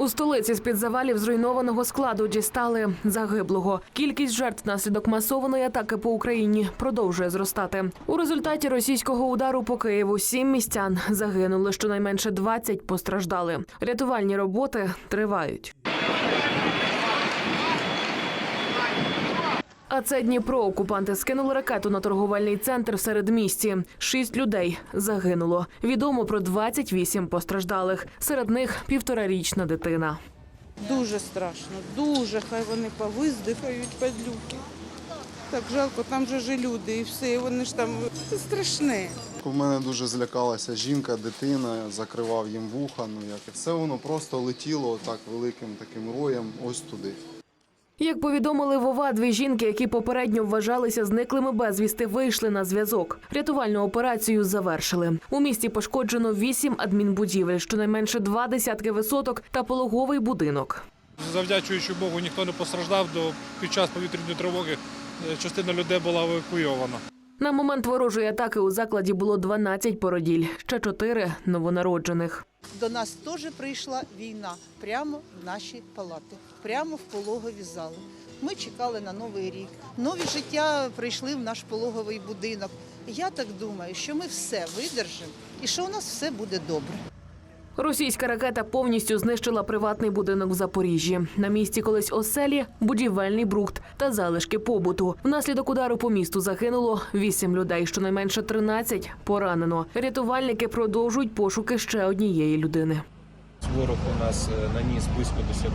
У столиці з-під завалів зруйнованого складу дістали загиблого. Кількість жертв наслідок масованої атаки по Україні продовжує зростати. У результаті російського удару по Києву сім містян загинули. Щонайменше 20 постраждали. Рятувальні роботи тривають. А це Дніпро. Окупанти скинули ракету на торговельний центр в середмісті. Шість людей загинуло. Відомо про 28 постраждалих. Серед них півторарічна дитина. Дуже страшно, дуже. Хай вони повиздихають падлюки. Так жалко, там же ж люди, і все, і вони ж там це страшне. У мене дуже злякалася жінка, дитина, закривав їм вуха. Ну як все воно просто летіло так великим таким роєм ось туди. Як повідомили Вова, дві жінки, які попередньо вважалися зниклими безвісти, вийшли на зв'язок. Рятувальну операцію завершили. У місті пошкоджено вісім адмінбудівель, щонайменше два десятки висоток та пологовий будинок. Завдячуючи Богу, ніхто не постраждав. До під час повітряної тривоги е, частина людей була евакуйована. На момент ворожої атаки у закладі було 12 породіль, ще чотири новонароджених. До нас теж прийшла війна прямо в наші палати, прямо в пологові зали. Ми чекали на новий рік. Нові життя прийшли в наш пологовий будинок. Я так думаю, що ми все видержимо і що у нас все буде добре. Російська ракета повністю знищила приватний будинок в Запоріжжі. На місці колись оселі, будівельний брухт та залишки побуту. Внаслідок удару по місту загинуло вісім людей, щонайменше 13 поранено. Рятувальники продовжують пошуки ще однієї людини. Ворог у нас е, наніс близько 10 е,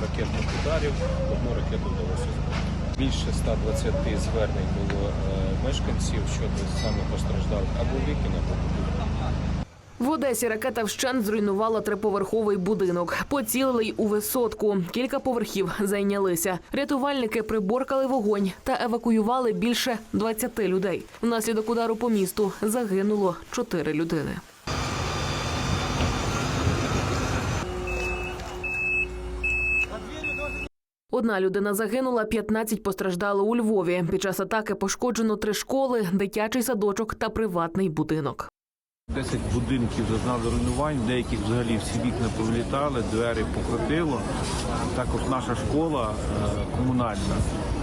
ракетних ударів. Одну ракету вдалося збити. Більше 120 звернень було е, мешканців щодо саме постраждалих або вікін, або будинок. В Одесі ракета вщент зруйнувала триповерховий будинок. Поцілили й у висотку. Кілька поверхів зайнялися. Рятувальники приборкали вогонь та евакуювали більше 20 людей. Внаслідок удару по місту загинуло 4 людини. Одна людина загинула, 15 постраждали у Львові. Під час атаки пошкоджено три школи, дитячий садочок та приватний будинок. 10 будинків зазнали руйнувань, деяких взагалі всі вікна повилітали, двері покрутило. Також наша школа е, комунальна.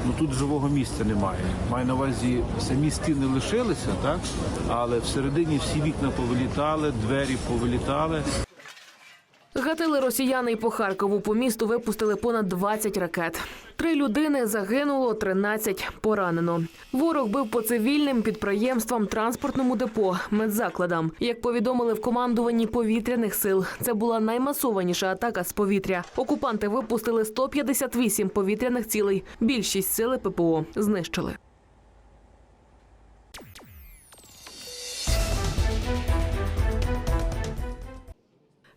Ну тут живого місця немає. Маю на увазі, самі стіни лишилися, так? але всередині всі вікна повилітали, двері повилітали. Гатили росіяни й по Харкову. По місту випустили понад 20 ракет. Три людини загинуло, 13 поранено. Ворог бив по цивільним підприємствам, транспортному депо, медзакладам. Як повідомили в командуванні повітряних сил, це була наймасованіша атака з повітря. Окупанти випустили 158 повітряних цілей. Більшість сили ППО знищили.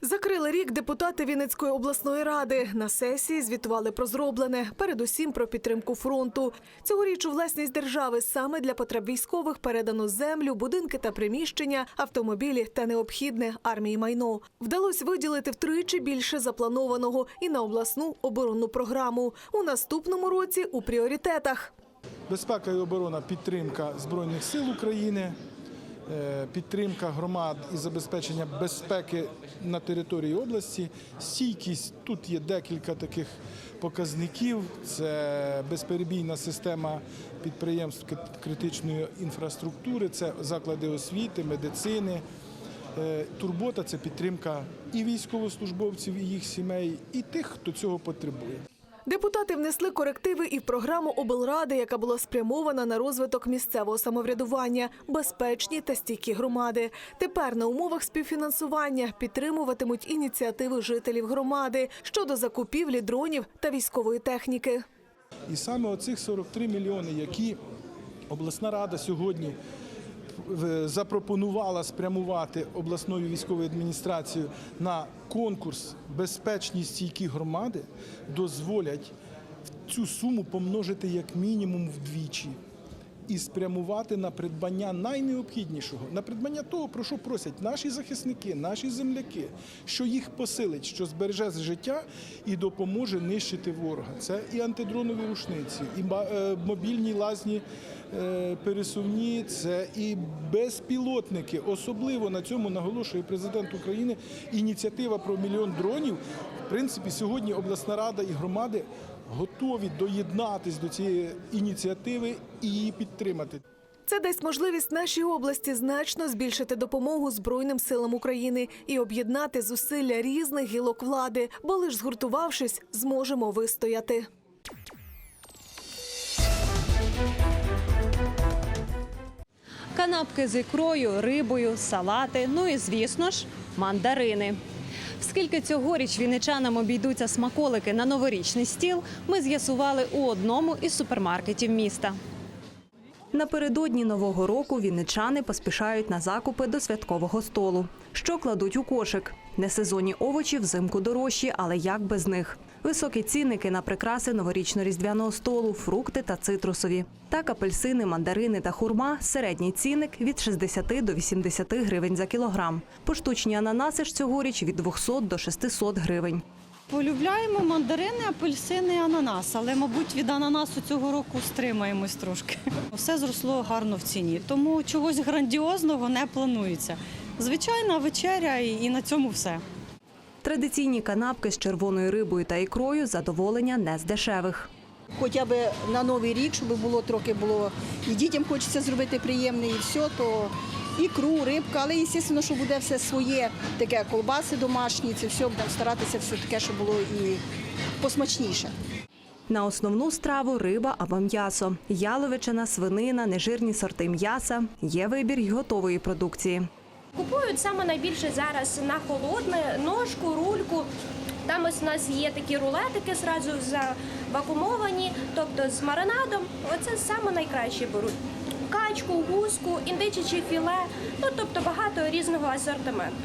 Закрили рік депутати Вінницької обласної ради. На сесії звітували про зроблене, передусім про підтримку фронту. Цьогоріч у власність держави саме для потреб військових передано землю, будинки та приміщення, автомобілі та необхідне армії майно. Вдалося виділити втричі більше запланованого і на обласну оборонну програму. У наступному році у пріоритетах. Безпека і оборона, підтримка Збройних сил України, підтримка громад і забезпечення безпеки на території області, стійкість. Тут є декілька таких показників. Це безперебійна система підприємств критичної інфраструктури, це заклади освіти, медицини. Е, Турбота це підтримка і військовослужбовців, і їх сімей, і тих, хто цього потребує. Депутати внесли корективи і в програму облради, яка була спрямована на розвиток місцевого самоврядування, безпечні та стійкі громади. Тепер на умовах співфінансування підтримуватимуть ініціативи жителів громади щодо закупівлі дронів та військової техніки. І саме оцих 43 мільйони, які обласна рада сьогодні запропонувала спрямувати обласною військовою адміністрацією на конкурс безпечні стійкі громади, дозволять цю суму помножити як мінімум вдвічі. і спрямувати на придбання найнеобхіднішого, на придбання того, про що просять наші захисники, наші земляки, що їх посилить, що збереже життя і допоможе нищити ворога. Це і антидронові рушниці, і е, мобільні лазні е, пересувні, це і безпілотники. Особливо на цьому наголошує президент України. Ініціатива про мільйон дронів. В принципі, сьогодні обласна рада і громади готові доєднатись до цієї ініціативи і її підтримати. Це дасть можливість нашій області значно збільшити допомогу Збройним силам України і об'єднати зусилля різних гілок влади, бо лиш згуртувавшись, зможемо вистояти. Канапки з ікрою, рибою, салати, ну і звісно ж, мандарини. Скільки цьогоріч вінничанам обійдуться смаколики на новорічний стіл, ми з'ясували у одному із супермаркетів міста. Напередодні нового року вінничани поспішають на закупи до святкового столу. Що кладуть у кошик? Несезонні овочі взимку дорожчі, але як без них? Високі цінники на прикраси новорічно-різдвяного столу, фрукти та цитрусові. Так апельсини, мандарини та хурма середній цінник від 60 до 80 гривень за кілограм. Поштучні ананаси ж цьогоріч від 200 до 600 гривень. Полюбляємо мандарини, апельсини, ананас, але, мабуть, від ананасу цього року стримаємось трошки. Все зросло гарно в ціні, тому чогось грандіозного не планується. Звичайна вечеря і і на цьому все. Традиційні канапки з червоною рибою та ікрою задоволення не з дешевих. хоча б на новий рік, щоб було трохи було і дітям хочеться зробити приємне, і все, то ікру, рибка, але звісно, що буде все своє, таке колбаси домашні, це все будемо старатися все таке, щоб було і посмачніше. На основну страву риба або м'ясо, яловичина, свинина, нежирні сорти м'яса. Є вибір й готової продукції. Купують саме найбільше зараз на холодне, ножку, рульку. Там ось у нас є такі рулетики зразу завакумовані, тобто з маринадом. Оце саме найкраще беруть. Качку, гуску, індичичі філе, ну тобто багато різного асортименту.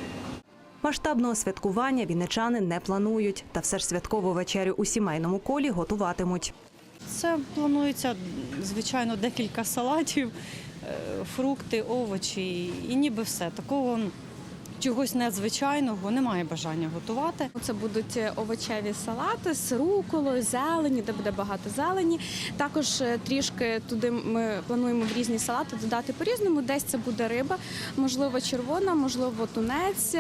Масштабного святкування вінничани не планують, та все ж святкову вечерю у сімейному колі готуватимуть. Це планується, звичайно, декілька салатів, фрукти, овочі і ніби все. Такого чогось надзвичайного немає бажання готувати. Це будуть овочеві салати з руколою, зелені, де буде багато зелені. Також е, трішки туди ми плануємо в різні салати додати по-різному. Десь це буде риба, можливо, червона, можливо, тунець.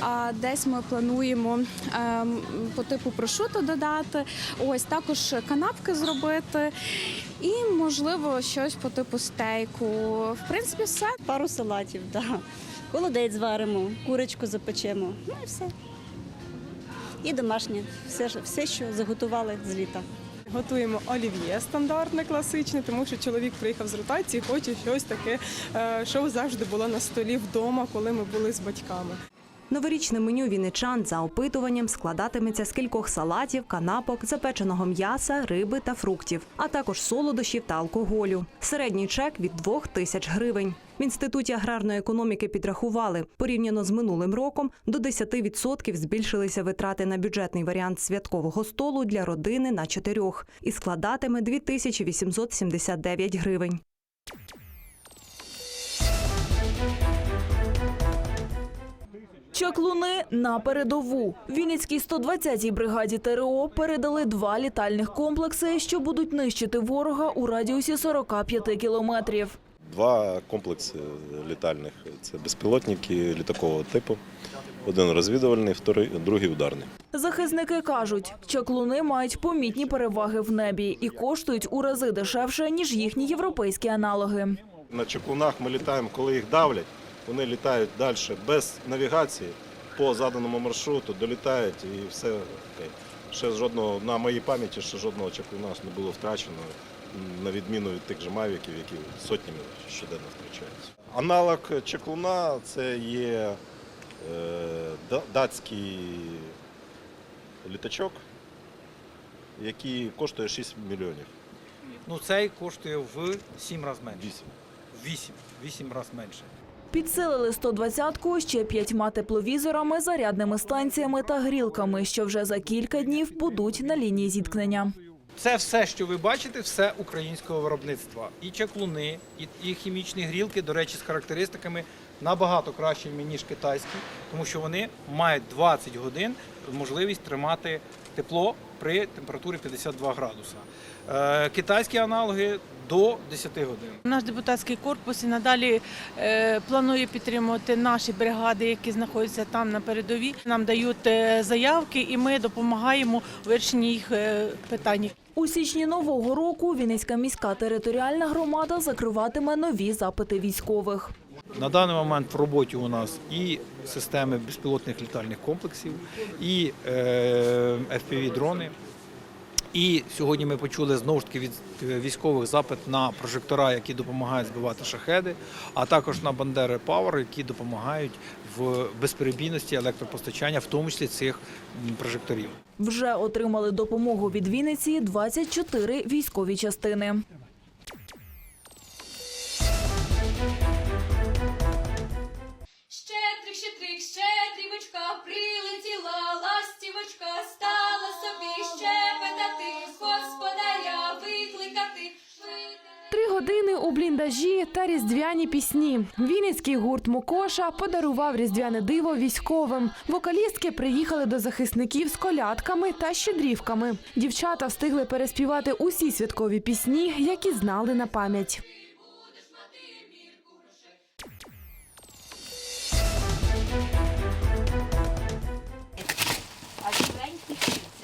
А десь ми плануємо ем, по типу прошуто додати. Ось також канапки зробити. І можливо щось по типу стейку. В принципі, все. Пару салатів, да. Холодець зваримо, курочку запечемо. Ну і все. І домашнє, все, все, що заготували з літа. Готуємо олів'є стандартне, класичне, тому що чоловік приїхав з ротації, хоче щось таке, е, що завжди було на столі вдома, коли ми були з батьками. Новорічне меню вінничан за опитуванням складатиметься з кількох салатів, канапок, запеченого м'яса, риби та фруктів, а також солодощів та алкоголю. Середній чек від 2 тисяч гривень. В інституті аграрної економіки підрахували, порівняно з минулим роком до 10% збільшилися витрати на бюджетний варіант святкового столу для родини на чотирьох і складатиме 2879 гривень. Чаклуни на передову. Вінницькій 120-й бригаді ТРО передали два літальних комплекси, що будуть нищити ворога у радіусі 45 кілометрів. Два комплекси літальних це безпілотники літакового типу. Один розвідувальний, другий ударний. Захисники кажуть, чаклуни мають помітні переваги в небі і коштують у рази дешевше ніж їхні європейські аналоги. На чекунах ми літаємо, коли їх давлять, вони літають далі без навігації по заданому маршруту, долітають і все окей. Ще жодного на моїй пам'яті ще жодного чекуна не було втрачено, на відміну від тих же мавіків, які сотнями щоденно втрачаються. Аналог чеклуна це є е, датський літачок, який коштує 6 мільйонів. Ну цей коштує в 7 разів менше. 8. 8. 8 разів менше. Підсилили 120-ку ще п'ятьма тепловізорами, зарядними станціями та грілками, що вже за кілька днів будуть на лінії зіткнення. Це все, що ви бачите, все українського виробництва. І чаклуни, і, хімічні грілки, до речі, з характеристиками набагато кращими, ніж китайські, тому що вони мають 20 годин можливість тримати тепло при температурі 52 градуса. Е, китайські аналоги до 10 годин. Наш депутатський корпус і надалі е, планує підтримувати наші бригади, які знаходяться там на передовій. Нам дають е, заявки, і ми допомагаємо у вирішенні їх е, питань. У січні нового року Вінницька міська територіальна громада закриватиме нові запити військових. На даний момент в роботі у нас і системи безпілотних літальних комплексів, і е, FPV-дрони. І сьогодні ми почули знову ж таки від військових запит на прожектора, які допомагають збивати шахеди, а також на Бандери Power, які допомагають в безперебійності електропостачання, в тому числі цих прожекторів. Вже отримали допомогу від Вінниці 24 військові частини. Щедрівочка, прилетіла ластівочка, стала собі щебетати, господаря викликати. Три години у бліндажі та різдвяні пісні. Вінницький гурт Мукоша подарував різдвяне диво військовим. Вокалістки приїхали до захисників з колядками та щедрівками. Дівчата встигли переспівати усі святкові пісні, які знали на пам'ять.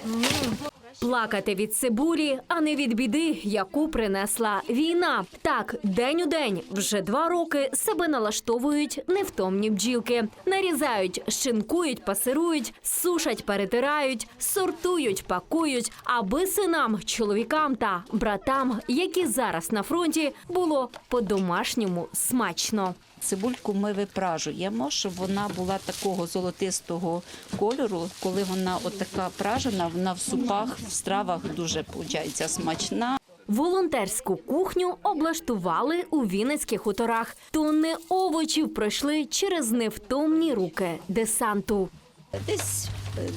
Mm. Плакати від цибулі, а не від біди, яку принесла війна. Так, день у день, вже два роки себе налаштовують невтомні бджілки. Нарізають, шинкують, пасирують, сушать, перетирають, сортують, пакують, аби синам, чоловікам та братам, які зараз на фронті, було по-домашньому смачно. Цибульку ми випражуємо, щоб вона була такого золотистого кольору. Коли вона отака пражена, вона в супах, в стравах дуже виходить смачна. Волонтерську кухню облаштували у Вінницьких хуторах. Тонни овочів пройшли через невтомні руки десанту. Десь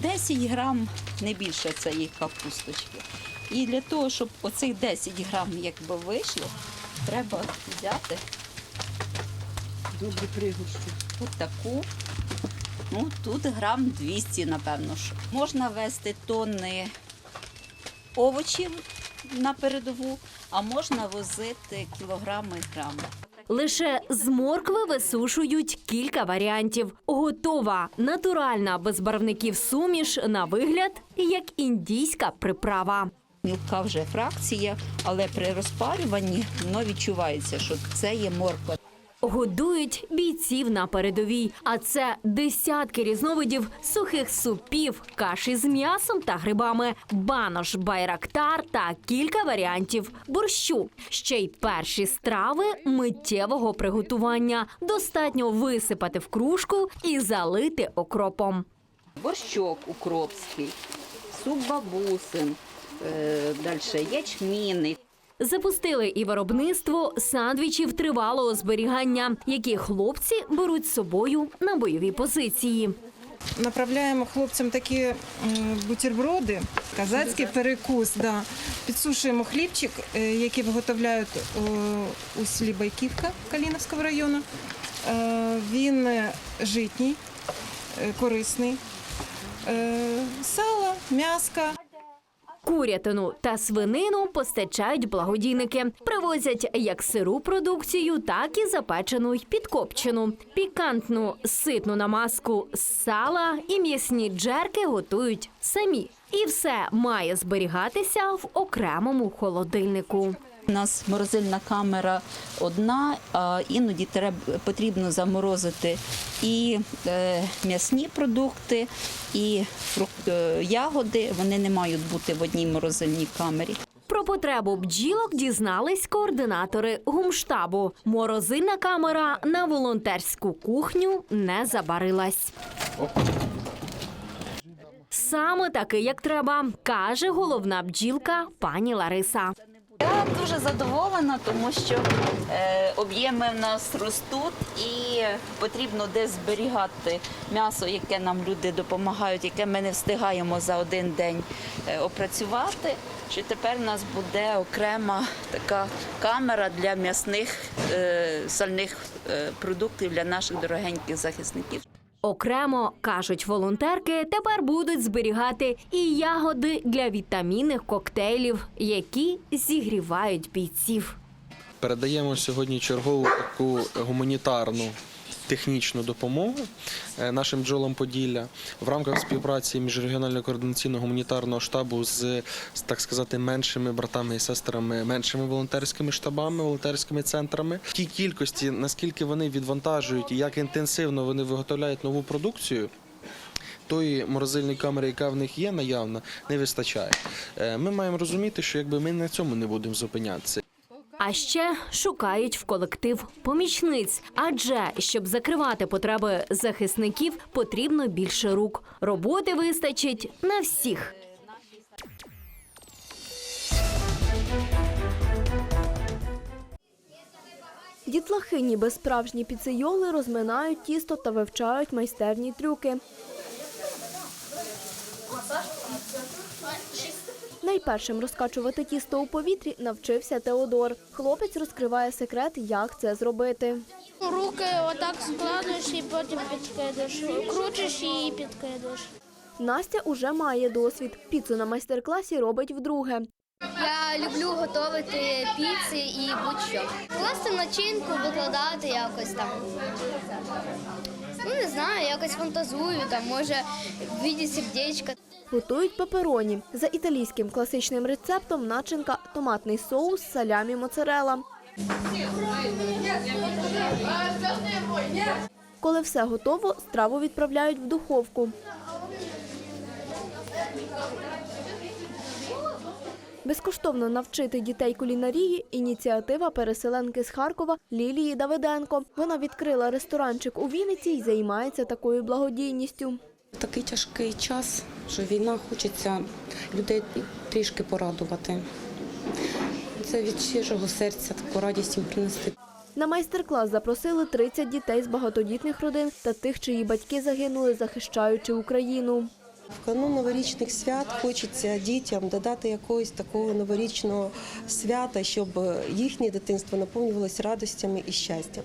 10 грам, не більше цієї капусточки. І для того, щоб оцих 10 грам якби вийшло, треба взяти добру пригорщу. Ось таку. Ну, тут грам 200, напевно. що. Можна вести тонни овочів на передову, а можна возити кілограми і грами. Лише з моркви висушують кілька варіантів. Готова натуральна без барвників суміш на вигляд, як індійська приправа. Мілка вже фракція, але при розпарюванні воно відчувається, що це є морква. Годують бійців на передовій, а це десятки різновидів сухих супів, каші з м'ясом та грибами, банош, байрактар та кілька варіантів борщу. Ще й перші страви миттєвого приготування. Достатньо висипати в кружку і залити окропом. Борщок укропський, суп бабусин, е, далі ячмінний. Запустили і виробництво сандвічів тривалого зберігання, які хлопці беруть з собою на бойові позиції. Направляємо хлопцям такі м, бутерброди, казацький перекус. Да. Підсушуємо хлібчик, е, який виготовляють е, у селі Байківка Каліновського району. Е, Він е, житній, е, корисний. Е, Сало, м'яска. Курятину та свинину постачають благодійники. Привозять як сиру продукцію, так і запечену й підкопчену. Пікантну ситну намазку з сала і м'ясні джерки готують самі. І все має зберігатися в окремому холодильнику. У нас морозильна камера одна, а іноді треба, потрібно заморозити і е, м'ясні продукти, і е, ягоди. Вони не мають бути в одній морозильній камері. Про потребу бджілок дізнались координатори гумштабу. Морозильна камера на волонтерську кухню не забарилась. Саме таки, як треба, каже головна бджілка пані Лариса. Я дуже задоволена, тому що е, об'єми в нас ростуть і потрібно десь зберігати м'ясо, яке нам люди допомагають, яке ми не встигаємо за один день е, опрацювати. Що тепер у нас буде окрема така камера для м'ясних е, сальних е, продуктів для наших дорогеньких захисників. Окремо кажуть волонтерки, тепер будуть зберігати і ягоди для вітамінних коктейлів, які зігрівають бійців. Передаємо сьогодні чергову таку гуманітарну технічну допомогу е, нашим бджолам Поділля в рамках співпраці міжрегіонального координаційного гуманітарного штабу з, з, так сказати, меншими братами і сестрами, меншими волонтерськими штабами, волонтерськими центрами. В тій кількості, наскільки вони відвантажують і як інтенсивно вони виготовляють нову продукцію. Тої морозильної камери, яка в них є наявна, не вистачає. Е, Ми маємо розуміти, що якби ми на цьому не будемо зупинятися. А ще шукають в колектив помічниць. Адже щоб закривати потреби захисників, потрібно більше рук. Роботи вистачить на всіх. Дітлахи, ніби справжні піцейоли, розминають тісто та вивчають майстерні трюки. Найпершим розкачувати тісто у повітрі навчився Теодор. Хлопець розкриває секрет, як це зробити. Руки отак складуєш і потім підкидаєш. Крутиш і підкидаєш. Настя уже має досвід. Піцу на майстер-класі робить вдруге. Я люблю готувати піци і будь-що. Класти начинку, викладати якось там. Ну не знаю, якось фантазую, там може в віді сердечка. Готують пепероні. За італійським класичним рецептом начинка томатний соус, салямі, моцарела. Коли все готово, страву відправляють в духовку. Безкоштовно навчити дітей кулінарії – ініціатива переселенки з Харкова Лілії Давиденко. Вона відкрила ресторанчик у Вінниці і займається такою благодійністю. Такий тяжкий час, що війна хочеться людей трішки порадувати. Це від щирого серця таку радість їм принести. На майстер-клас запросили 30 дітей з багатодітних родин та тих, чиї батьки загинули, захищаючи Україну. В канун новорічних свят хочеться дітям додати якогось такого новорічного свята, щоб їхнє дитинство наповнювалося радостями і щастям.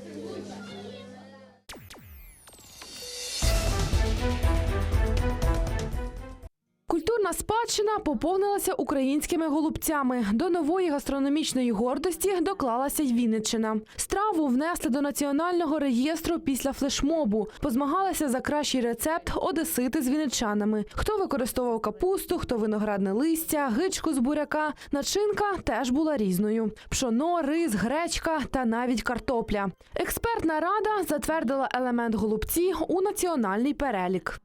Культурна спадщина поповнилася українськими голубцями. До нової гастрономічної гордості доклалася й Вінниччина. Страву внесли до національного реєстру після флешмобу. Позмагалися за кращий рецепт одесити з вінничанами. Хто використовував капусту, хто виноградне листя, гичку з буряка. Начинка теж була різною: пшоно, рис, гречка та навіть картопля. Експертна рада затвердила елемент голубці у національний перелік.